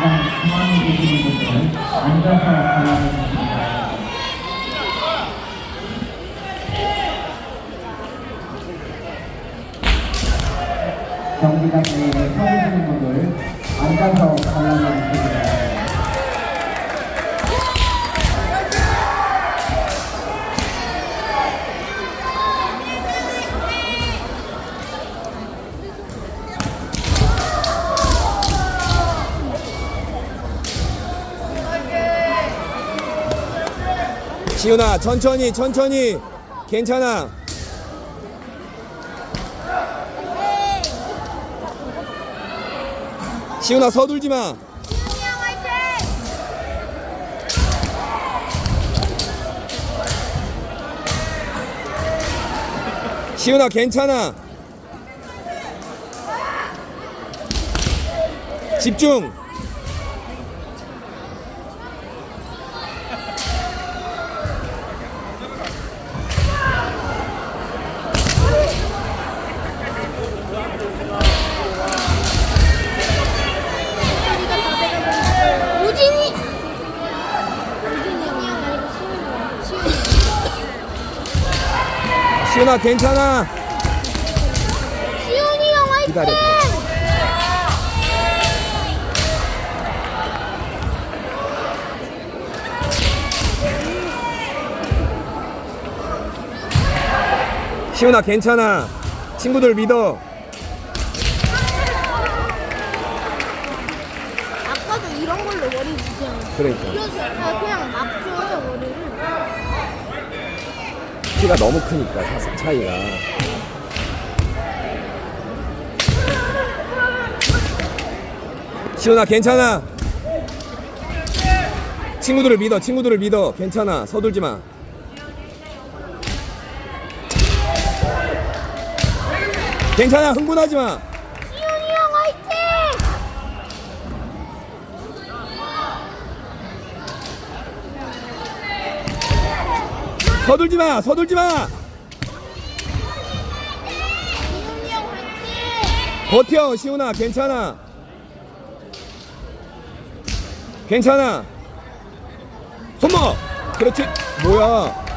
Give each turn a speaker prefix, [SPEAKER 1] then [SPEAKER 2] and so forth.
[SPEAKER 1] 시간 중앙에 계시는 분들 앉아서 관람해주시기 바랍니다. 경기장 내에 서 계시는 분들 앉아서 바랍니다.
[SPEAKER 2] 시훈아 천천히 천천히. 괜찮아. 시훈아 서둘지 마. 시훈아 괜찮아. 집중 시훈아 괜찮아?
[SPEAKER 3] 시훈이 형 화이팅!
[SPEAKER 2] 기다려, 시훈아 괜찮아? 친구들 믿어.
[SPEAKER 3] 아까도 이런 걸로 머리 주잖아
[SPEAKER 2] 그러니까.
[SPEAKER 3] 그래서 아, 그냥 막 줘요 머리를
[SPEAKER 2] 키가 너무 크니까 차- 차이가. 시훈아 괜찮아? 친구들을 믿어 친구들을 믿어. 괜찮아. 서둘지 마. 괜찮아. 흥분하지 마
[SPEAKER 3] 시훈이 형 화이팅!
[SPEAKER 2] 서둘지 마 서둘지 마! 버텨 시훈아 괜찮아. 괜찮아. 손목. 그렇지. 뭐야